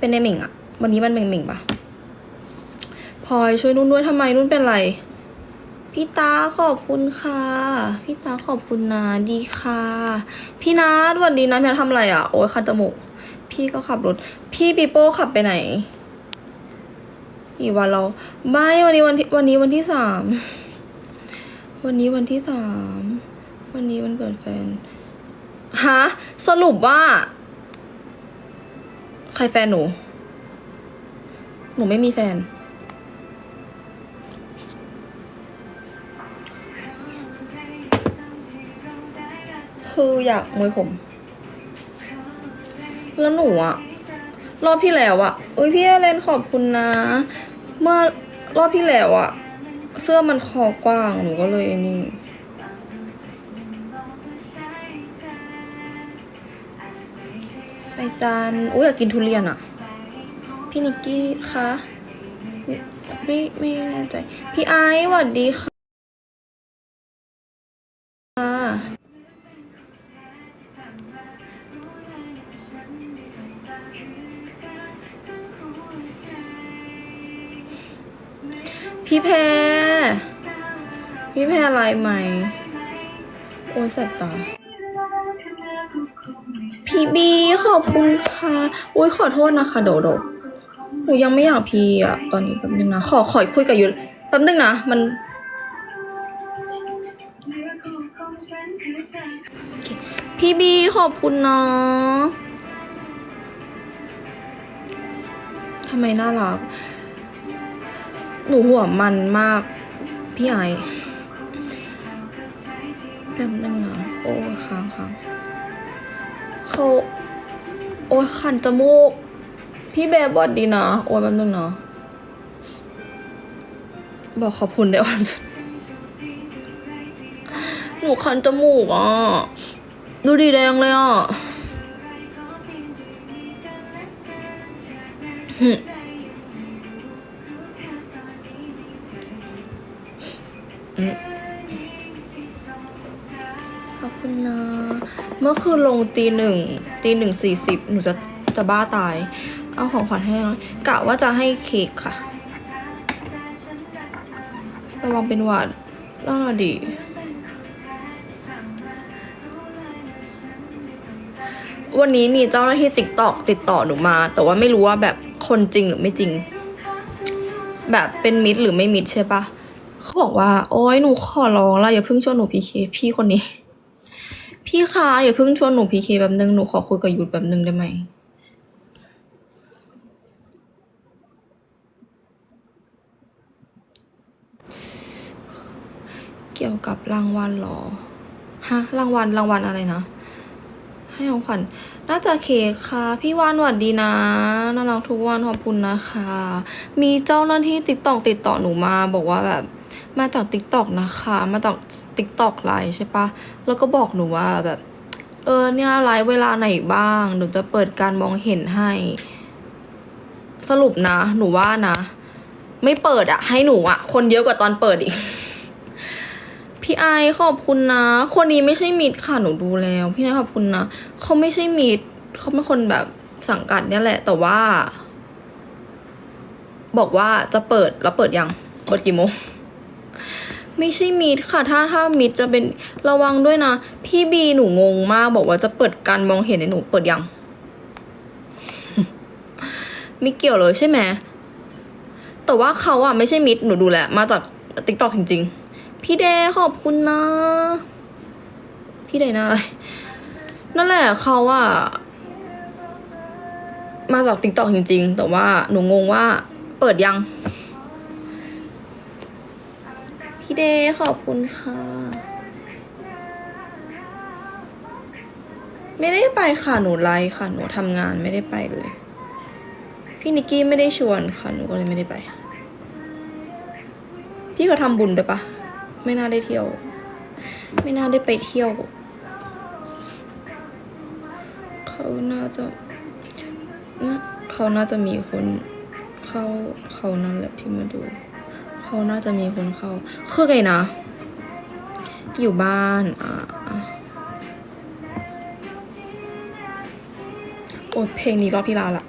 เป็นในเหม่งอะวันนี้มันเป็นเหม่งปะพลอยช่วยนุ่นด้วยทำไมนุ่นเป็นไร พี่ตาขอบคุณค่ะ พี่ตาขอบคุณนะดีค่ะ พี่นัทสวัสดีนะพี่นัททำอะไรอะโอ้ยคันจมูกพี่ก็ขับรถ พี่ปีโป้ขับไปไหนอีวันเราไม่วันนี้วันที่วันนี้วันที่สามวันนี้วันที่สามวันนี้วันเกิดแฟนฮะสรุปว่า รแฟนหนู หนูไม่มีแฟน คืออยากมวยผม แล้วหนูอะรอบที่แล้วอะอุ้ยพี่เอเลนขอบคุณนะ เมื่อรอบที่แล้วอะเสื้อมันคอกว้างหนูก็เลยนี่ จานอุ้ยอยากกินทุเรียนอะพี่นิกกี้คะไม่ไม่แน่ใจ พี่ไอซ์สวัสดีค่ะพี่แพรพี่แพรอะไรไหม โอ้ยสัตว์ตา พี่บีขอบคุณค่ะโอ้ยขอโทษนะคะโดโดหนูยังไม่อยากพีอะ ตอนนี้แป๊บนึงนะขอขอคุยกับยุทธแป๊บนึงนะมันพี่บีขอบคุณเนาะทำไมน่ารัก หนูหัวมันมาก พี่ไอแป๊บนึงนะโอ้ค้างค้าง เขาโอ้ยคันจมูก พี่เบบอดดีนะ โอ้ยแป๊บนึงเนาะบอกขอบคุณเดี๋ยววันสุดหนูคันจมูกอะ ดูดีแดงเลยอะหึขอบ คุณนะ เมื่อคืนลงตีหนึ่งตีหนึ่งสี่สิบหนูจะจะบ้าตาย เอาของขวัญให้น้อยกะว่าจะให้เค้กค่ะ ระวังเป็นหวัดน่าดีวันนี้มีเจ้าหน้าที่ติ๊กตอกติดต่อหนูมา แต่ว่าไม่รู้ว่าแบบคนจริงหรือไม่จริง แบบเป็นมิดหรือไม่มิดใช่ปะเขาบอกว่า โอ๊ยหนูขอร้องละอย่าเพิ่งชวนหนูพีเคพี่คนนี้ พี่คะอย่าเพิ่งชวนหนูพีเคแบบนึง หนูขอคุยกับยุทธแบบนึงได้ไหมเกี่ยวกับรางวัลหรอฮะรางวัลรางวัลอะไรนะ ให้ของขวัญน่าจะเคค่ะ พี่วานหวัดดีนะน่ารักทุกวันขอบคุณนะคะ มีเจ้าหน้าที่ติ๊กตอกติดต่อหนูมาบอกว่าแบบ มาจากติ๊กตอกนะคะ มาจากติ๊กตอกไลน์ใช่ปะแล้วก็บอกหนูว่าแบบ เออเนี่ยไลฟ์เวลาไหนบ้าง หนูจะเปิดการมองเห็นให้ สรุปนะ หนูว่านะ ไม่เปิดอะให้หนูอะคนเยอะกว่าตอนเปิดอีก พี่ไอขอบคุณนะ คนนี้ไม่ใช่มิดค่ะหนูดูแล้ว พี่ไอขอบคุณนะเขาไม่ใช่มิดเขาเป็นคนแบบสังกัดเนี่ยแหละ แต่ว่า บอกว่าจะเปิดแล้วเปิดยัง เปิดกี่โมง ไม่ใช่มิดค่ะ ถ้าถ้ามิดจะเป็นระวังด้วยนะ พี่บีหนูงงมากบอกว่าจะเปิดการมองเห็นในหนูเปิดยังไม่เกี่ยวเลยใช่ไหมแต่ว่าเขาอะไม่ใช่มิดหนูดูแหลวมาจากติ๊กต็อกจริง ๆ พี่เดขอบคุณนะ พี่เดนะอะไร นั่นแหละเขาอะมาจากติ๊กต็อกจริง ๆ แต่ว่าหนูงงว่าเปิดยัง พี่เดขอบคุณค่ะ ไม่ได้ไปค่ะหนูไลฟ์ค่ะหนูทำงานไม่ได้ไปเลย พี่นิกกี้ไม่ได้ชวนค่ะหนูก็เลยไม่ได้ไป พี่เขาทำบุญด้วยปะไม่น่าได้เที่ยว ไม่น่าได้ไปเที่ยว เขาน่าจะน่าเขาน่าจะมีคนเข้าเขานั่นแหละที่มาดู เขาน่าจะมีคนเข้า คือไงนะ อยู่บ้านอ่าโอ้เพลงนี้รอบพี่ลาละ